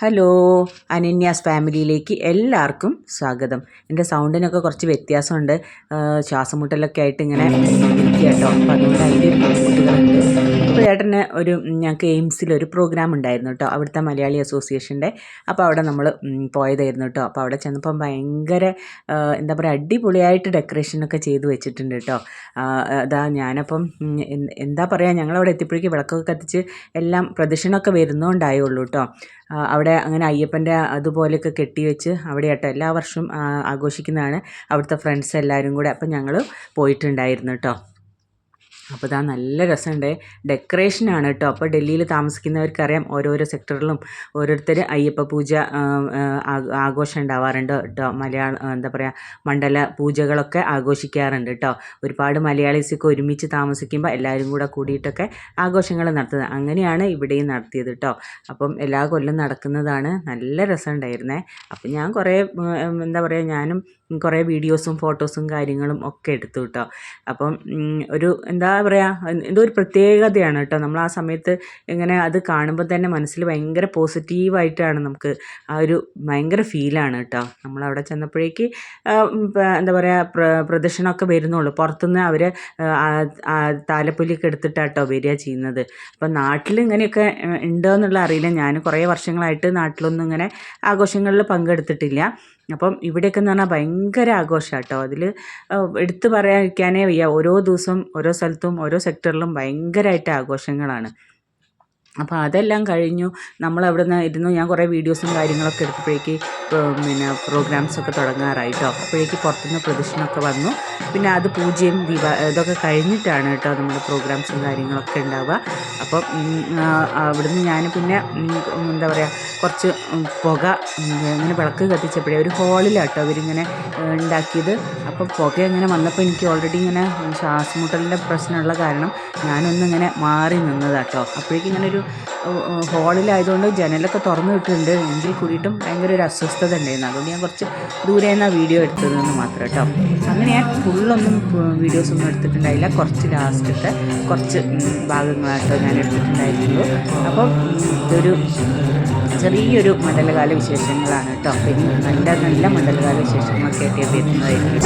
Hello അനന്യാസ് ഫാമിലിയിലേക്ക് എല്ലാവർക്കും സ്വാഗതം. എന്റെ സൗണ്ടിനൊക്കെ കുറച്ച് വ്യത്യാസമുണ്ട്. ശ്വാസമുട്ടലൊക്കെ ശ്വാസം ആയിട്ട് ഇങ്ങനെ കേട്ടോ അപ്പോൾ അതുകൊണ്ട് അതിന്റെ ബുദ്ധിമുട്ടുകളുണ്ട്. അപ്പോൾ ചേട്ടന് ഒരു ഞങ്ങൾക്ക് എയിംസിലൊരു പ്രോഗ്രാം ഉണ്ടായിരുന്നു കേട്ടോ. അവിടുത്തെ മലയാളി അസോസിയേഷന്റെ. അപ്പോൾ അവിടെ നമ്മൾ പോയതായിരുന്നു കേട്ടോ. അപ്പോൾ അവിടെ ചെന്നപ്പം ഭയങ്കര എന്താ പറയുക അടിപൊളിയായിട്ട് ഡെക്കറേഷനൊക്കെ ചെയ്ത് വെച്ചിട്ടുണ്ട് കേട്ടോ. അതാ ഞാനപ്പം എന്ത്- പറയുക ഞങ്ങളവിടെ എത്തിയപ്പോഴേക്ക് വിളക്കൊക്കെ കത്തിച്ച് എല്ലാം പ്രദക്ഷിണമൊക്കെ വരുന്നുണ്ടായുള്ളൂ കേട്ടോ. അവിടെ അങ്ങനെ അയ്യപ്പന്റെ അതുപോലെയൊക്കെ കെട്ടി വെച്ച് കേട്ടോ എല്ലാ വർഷവും ആഘോഷിക്കുന്നതാണ് അവിടുത്തെ ഫ്രണ്ട്സ് എല്ലാവരും കൂടെ. അപ്പം ഞങ്ങൾ പോയിട്ടുണ്ടായിരുന്നു കേട്ടോ. അപ്പോൾ ഇതാ നല്ല രസമുണ്ട്. ഡെക്കറേഷനാണ് കേട്ടോ അപ്പോൾ ഡൽഹിയിൽ താമസിക്കുന്നവർക്കറിയാം ഓരോരോ സെക്ടറിലും ഓരോരുത്തർ അയ്യപ്പ പൂജ ആഘോഷം ഉണ്ടാവാറുണ്ട് കേട്ടോ മലയാള എന്താ പറയുക മണ്ഡല പൂജകളൊക്കെ ആഘോഷിക്കാറുണ്ട് കേട്ടോ ഒരുപാട് മലയാളീസൊക്കെ ഒരുമിച്ച് താമസിക്കുമ്പോൾ എല്ലാവരും കൂടെ കൂടിയിട്ടൊക്കെ ആഘോഷങ്ങൾ നടത്തുന്നത്. അങ്ങനെയാണ് ഇവിടെയും നടത്തിയത് കേട്ടോ അപ്പം എല്ലാ കൊല്ലം നടക്കുന്നതാണ്. നല്ല രസമുണ്ടായിരുന്നേ. അപ്പം ഞാൻ കുറേ എന്താ പറയുക ഞാനും കുറേ വീഡിയോസും ഫോട്ടോസും കാര്യങ്ങളും ഒക്കെ എടുത്തു കേട്ടോ അപ്പം ഒരു എന്താ പറയുക എന്തോ ഒരു പ്രത്യേകതയാണ് കേട്ടോ. നമ്മൾ ആ സമയത്ത് ഇങ്ങനെ അത് കാണുമ്പോൾ തന്നെ മനസ്സിൽ ഭയങ്കര പോസിറ്റീവായിട്ടാണ് നമുക്ക് ആ ഒരു ഭയങ്കര ഫീലാണ് കേട്ടോ. നമ്മളവിടെ ചെന്നപ്പോഴേക്ക് എന്താ പറയുക പ്ര പ്രദക്ഷിണമൊക്കെ വരുന്നുള്ളൂ. പുറത്തുനിന്ന് അവർ താലപ്പൊലിയൊക്കെ എടുത്തിട്ടാട്ടോ വരിക ചെയ്യുന്നത്. അപ്പം നാട്ടിൽ ഇങ്ങനെയൊക്കെ ഉണ്ടോ എന്നുള്ള അറിയില്ല. ഞാൻ കുറേ വർഷങ്ങളായിട്ട് നാട്ടിലൊന്നും ഇങ്ങനെ ആഘോഷങ്ങളിൽ പങ്കെടുത്തിട്ടില്ല. അപ്പം ഇവിടെയൊക്കെ എന്ന് പറഞ്ഞാൽ ഭയങ്കര ആഘോഷമാണ് കേട്ടോ അതിൽ എടുത്തു പറയാതിരിക്കാനേ വയ്യ. ഓരോ ദിവസവും ഓരോ സ്ഥലത്തും ഓരോ സെക്ടറിലും ഭയങ്കരമായിട്ട് ആഘോഷങ്ങളാണ്. അപ്പോൾ അതെല്ലാം കഴിഞ്ഞു. നമ്മൾ അവിടെ നിന്ന് ഇരുന്നു. ഞാൻ കുറേ വീഡിയോസും കാര്യങ്ങളൊക്കെ എടുത്തപ്പോഴേക്ക് പിന്നെ പ്രോഗ്രാംസൊക്കെ തുടങ്ങാറായി കേട്ടോ അപ്പോഴേക്ക് പുറത്തുനിന്ന് പ്രദക്ഷിണമൊക്കെ വന്നു. പിന്നെ അത് പൂജയും ദീപ ഇതൊക്കെ കഴിഞ്ഞിട്ടാണ് കേട്ടോ നമ്മുടെ പ്രോഗ്രാംസും കാര്യങ്ങളൊക്കെ ഉണ്ടാവുക. അപ്പം അവിടുന്ന് ഞാൻ പിന്നെ എന്താ പറയുക കുറച്ച് പുക ഇങ്ങനെ വിളക്ക് കത്തിച്ചപ്പോഴേ ഒരു ഹോളിലാട്ടോ അവരിങ്ങനെ ഉണ്ടാക്കിയത്. അപ്പം പുക ഇങ്ങനെ വന്നപ്പോൾ എനിക്ക് ഓൾറെഡി ഇങ്ങനെ ശ്വാസമുട്ടലിന്റെ പ്രശ്നമുള്ള കാരണം ഞാനൊന്നിങ്ങനെ മാറി നിന്നതാട്ടോ. അപ്പോഴേക്കും ഇങ്ങനെ ഒരു ഹോളിലായതുകൊണ്ട് ജനലൊക്കെ തുറന്നു വിട്ടിട്ടുണ്ട്. എങ്കിൽ കൂടിയിട്ടും ഭയങ്കര ഒരു അസ്വസ്ഥത ഉണ്ടായിരുന്നു. അതുകൊണ്ട് ഞാൻ കുറച്ച് ദൂരെ നിന്നാണ് വീഡിയോ എടുത്തതെന്ന് മാത്രം കേട്ടോ അങ്ങനെ ഞാൻ ഫുള്ളൊന്നും വീഡിയോസ് ഒന്നും എടുത്തിട്ടുണ്ടായില്ല. കുറച്ച് ലാസ്റ്റത്തെ കുറച്ച് ഭാഗങ്ങളായിട്ടോ ഞാൻ എടുത്തിട്ടുണ്ടായിരുന്നുള്ളൂ. അപ്പം ഇതൊരു ചെറിയൊരു മണ്ഡലകാല വിശേഷങ്ങളാണ് കേട്ടോ. അപ്പം ഇനി നല്ല നല്ല മണ്ഡലകാല വിശേഷങ്ങളൊക്കെ ആയിട്ട് വരുന്നതായിരിക്കും